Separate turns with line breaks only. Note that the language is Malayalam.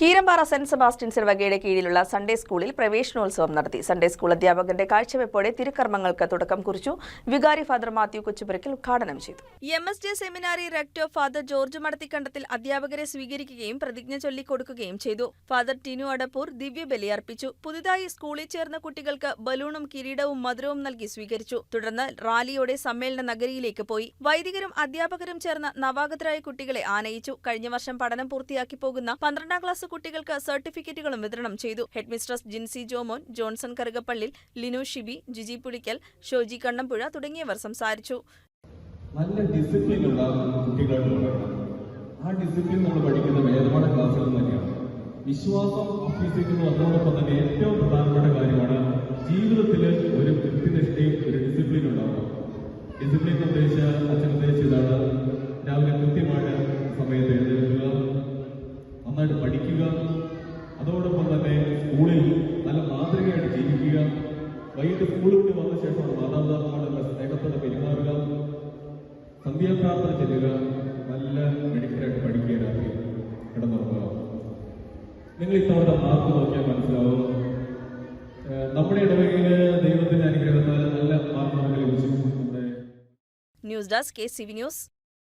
കീരമ്പാറ സെന്റ് സെബാസ്റ്റ്യൻസ് വകയുടെ കീഴിലുള്ള സൺഡേ സ്കൂളിൽ പ്രവേശനോത്സവം നടത്തി. സൺഡേ സ്കൂൾ അധ്യാപകന്റെ കാഴ്ചവെപ്പോടെ തിരുക്കർമ്മങ്ങൾക്ക് തുടക്കം കുറിച്ചു. വികാരി ഫാദർ മാത്യു കൊച്ചുപുരക്കിൽ ഉദ്ഘാടനം ചെയ്തു. M S D seminary rector father George Madathikandathil അധ്യാപകരെ സ്വീകരിക്കുകയും പ്രതിജ്ഞ ചൊല്ലിക്കൊടുക്കുകയും ചെയ്തു. ഫാദർ ടിനു അടപ്പൂർ ദിവ്യബലി അർപ്പിച്ചു. പുതുതായി സ്കൂളിൽ ചേർന്ന കുട്ടികൾക്ക് ബലൂണും കിരീടവും മധുരവും നൽകി സ്വീകരിച്ചു. തുടർന്ന് റാലിയോടെ സമ്മേളന നഗരിയിലേക്ക് പോയി. വൈദികരും അധ്യാപകരും ചേർന്ന നവാഗതരായ കുട്ടികളെ ആനയിച്ചു. കഴിഞ്ഞ വർഷം പഠനം പൂർത്തിയാക്കി പോകുന്ന പന്ത്രണ്ടാം ക്ലാസ് കുട്ടികൾക്ക് സർട്ടിഫിക്കറ്റുകളും വിതരണം ചെയ്തു. ഹെഡ്മിസ്ട്രസ് ജിൻസി ജോമോൻ ജോൺസൺ കറുകപ്പള്ളിൽ ലിനു ഷിബി ജിജി പുളിക്കൽ ഷോജി കണ്ണമ്പുഴ തുടങ്ങിയവർ സംസാരിച്ചു.
നല്ല ഡിസിപ്ലിൻ കുട്ടികളായിട്ട് വളരണം. ആ ഡിസിപ്ലിൻ നമ്മൾ പഠിക്കുന്ന വേദപാഠ ക്ലാസ്സുകൾ തന്നെയാണ്. വിശ്വാസം അഭ്യസിക്കുന്നു അതോടൊപ്പം തന്നെ ഏറ്റവും പ്രധാനപ്പെട്ട കാര്യമാണ് ജീവിതത്തിൽ ഒരു കൃത്യനിഷ്ഠയും ഒരു ഡിസിപ്ലിൻ ഉണ്ടാവുക. ഡിസിപ്ലിൻ ഉദ്ദേശിച്ച അച്ഛൻ ഉദ്ദേശിച്ചതാണ് രാവിലെ എഴുന്നേൽക്കുക നന്നായിട്ട് പഠിക്കുക. അതോടൊപ്പം തന്നെ സ്കൂളിൽ നല്ല മാതൃകയായിട്ട് ജീവിക്കുക. വൈകിട്ട് സ്കൂളിൽ നിന്ന് വന്ന ശേഷം മാതാപിതാക്കളോടുള്ള സ്നേഹത്തോടെ പെരുമാറുക. സന്ധ്യാപ്രാർത്ഥന ചെല്ലുക. നല്ല മെഡിക്കലായിട്ട് പഠിക്കുക രാത്രി കിടന്നുറങ്ങുക. നിങ്ങൾ ഇത്തവണ മാർക്ക് നോക്കിയാൽ മനസ്സിലാവും. നമ്മുടെ ഇടവകയിൽ ദൈവത്തിന്റെ അനുഗ്രഹത്താൽ നല്ല മാർക്ക് നമുക്ക് ലഭിച്ചു.
News desk K C V news